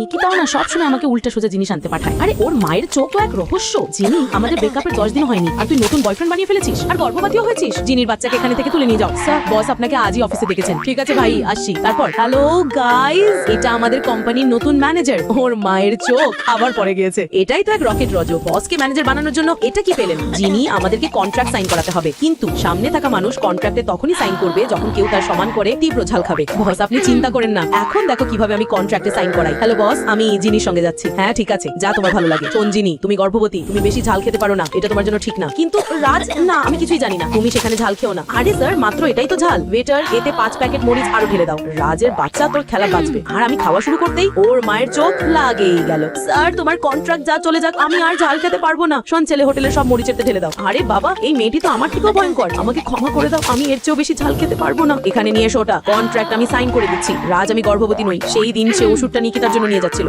নিকিতাও না সবসময় আমাকে উল্টা সোজা জিনিস আনতে পাঠায়। আরে, ওর মায়ের চোখও এক রহস্য। জিনি আমাদের ব্রেকআপের দশ দিন হয়নি। আর তুই নতুন বয়ফ্রেন্ড বানিয়ে ফেলেছিস? আর গর্ভবতীও হয়েছিস? জিনির বাচ্চাকে এখানে থেকে তুলে নিয়ে যাও। স্যার বস আপনাকে আজই অফিসে দেখেছেন ঠিক আছে ভাই, আসছি। তারপর হ্যালো গাইস এটা আমাদের কোম্পানির নতুন ম্যানেজার ওর মায়ের চোখ আবার পড়ে গিয়েছে। এটাই তো এক রকেট রজ। বসকে ম্যানেজার বানানোর জন্য এটা কি পেলেন? যিনি আমাদেরকে কন্ট্রাক্ট সাইন করাতে হবে। কিন্তু সামনে থাকা মানুষ কন্ট্রাক্টে তখনই সাইন করবে যখন কেউ তার সমান করে তীব্র ঝাল খাবে। বস আপনি চিন্তা করেন না। এখন দেখো কীভাবে আমি কন্ট্রাক্টে সাইন করাই। হ্যালো বস আমি জিনির সঙ্গে যাচ্ছি। হ্যাঁ ঠিক আছে। যা তোমার ভালো লাগে। শোন জিনি তুমি গর্ভবতী। তুমি বেশি ঝাল খেতে পারো না। এটা তোমার জন্য ঠিক না। কিন্তু রাজ, না, আমি কিছুই জানি না। তুমি সেখানে ঝাল খেও না। আরে স্যার মাত্র এটাই তো ঝাল। ওয়েটার এতে পাঁচ প্যাকেট মরিচ আরও ঢেলে দাও। রাজের বাচ্চা তোর খেলা বাঁচবে। আর আমি খাওয়া শুরু করতেই ওর মায়ের চোখ লাগেই গেল। স্যার তোমার কন্ট্রাক্ট যা চলে যাক, আমি আর ঝাল খেতে পারব না। শোন, ছেলে হোটেলের সব মরিচেতে ঢেলে দাও। আরে বাবা, এই মেয়েটি তো আমার থেকেও ভয়ঙ্কর। আমাকে ক্ষমা করে দাও, আমি এর চেয়েও বেশি ঝাল খেতে পারব না। এখানে নিয়ে এসো ওটা। কন্ট্রাক্ট আমি সাইন করে দিচ্ছি। রাজ, আমি গর্ভবতী নই। সেই দিন সে ওষুধটা নিকিতার জন্য নিয়ে যাচ্ছিল।